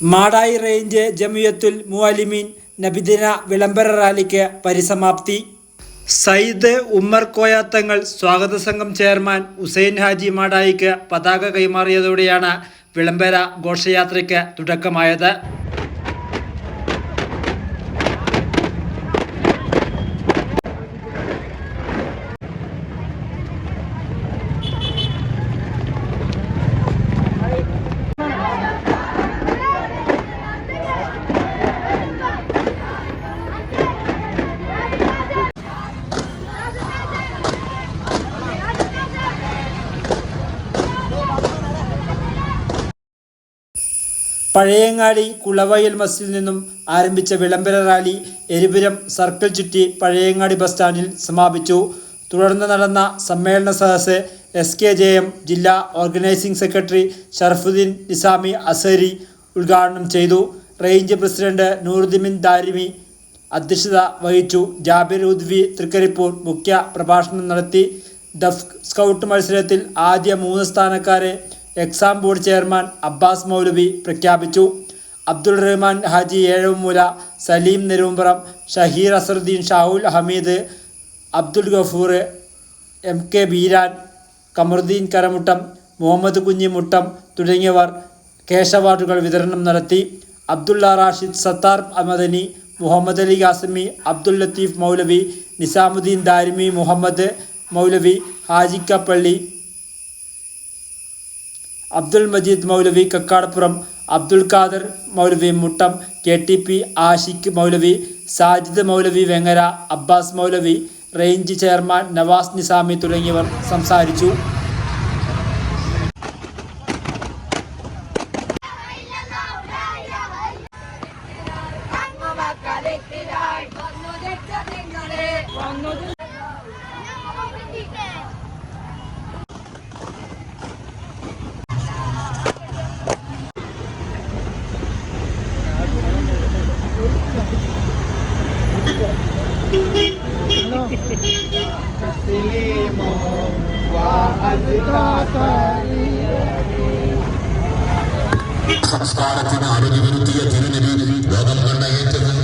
Madayi range Jamiyyathul Muallimeen നബിദിന വിളംബര റാലിക്ക് പരിസമാപ്തി. സയ്യിദ് ഉമ്മർ കോയാത്തങ്ങൾ സ്വാഗത സംഘം ചെയർമാൻ ഹുസൈൻ ഹാജി മാടായിക്ക് പതാക കൈമാറിയതോടെയാണ് വിളംബര ഘോഷയാത്രയ്ക്ക് തുടക്കമായത്. പഴയങ്ങാടി കുളവയൽ മസ്ജിദിൽ നിന്നും ആരംഭിച്ച വിളംബര റാലി എരിപുരം സർക്കിൾ ചുറ്റി പഴയങ്ങാടി ബസ് സ്റ്റാൻഡിൽ സമാപിച്ചു. തുടർന്ന് നടന്ന സമ്മേളന സദസ് എസ് കെ ജെ എം ജില്ലാ ഓർഗനൈസിംഗ് സെക്രട്ടറി ഷർഫുദ്ദീൻ നിസാമി അസരി ഉദ്ഘാടനം ചെയ്തു. റേഞ്ച് പ്രസിഡന്റ് നൂറുദ്ദീൻ ദാരിമി അധ്യക്ഷത വഹിച്ചു. ജാബിർ ഉദ്വി തൃക്കരിപ്പൂർ മുഖ്യ പ്രഭാഷണം നടത്തി. ദഫ് സ്കൗട്ട് മത്സരത്തിൽ ആദ്യ മൂന്ന് സ്ഥാനക്കാരെ exam board chairman Abbas Moulavi പ്രഖ്യാപിച്ചു. അബ്ദുൾ റഹ്മാൻ ഹാജി ഏഴവുമൂല സലീം നെരുമ്പറം ഷഹീർ അസറുദ്ദീൻ ഷാഹുൽ ഹമീദ് അബ്ദുൾ ഗഫൂർ എം കെ ബീരാൻ കമറുദ്ദീൻ കരമുട്ടം മുഹമ്മദ് കുഞ്ഞി മുട്ടം തുടങ്ങിയവർ കേശ അവാർഡുകൾ വിതരണം നടത്തി. Abdulla Rashid Sathar Amadani Muhammad Ali Qasimi Abdul Latheef Moulavi Nizamuddin Darimi Muhammad Moulavi Hajikkappally Abdul Majeed Moulavi Kakkadappuram Abdul Khader Moulavi Muttam K T P Ashiq Moulavi Sajid Moulavi Vengara Abbas Moulavi range chairman Nawaz Nizami തുടങ്ങിയവർ സംസാരിച്ചു. സംസ്കാരത്തിന് അറുതി വരുത്തിയ തിരുനബി ലോകം കണ്ട ഏറ്റവും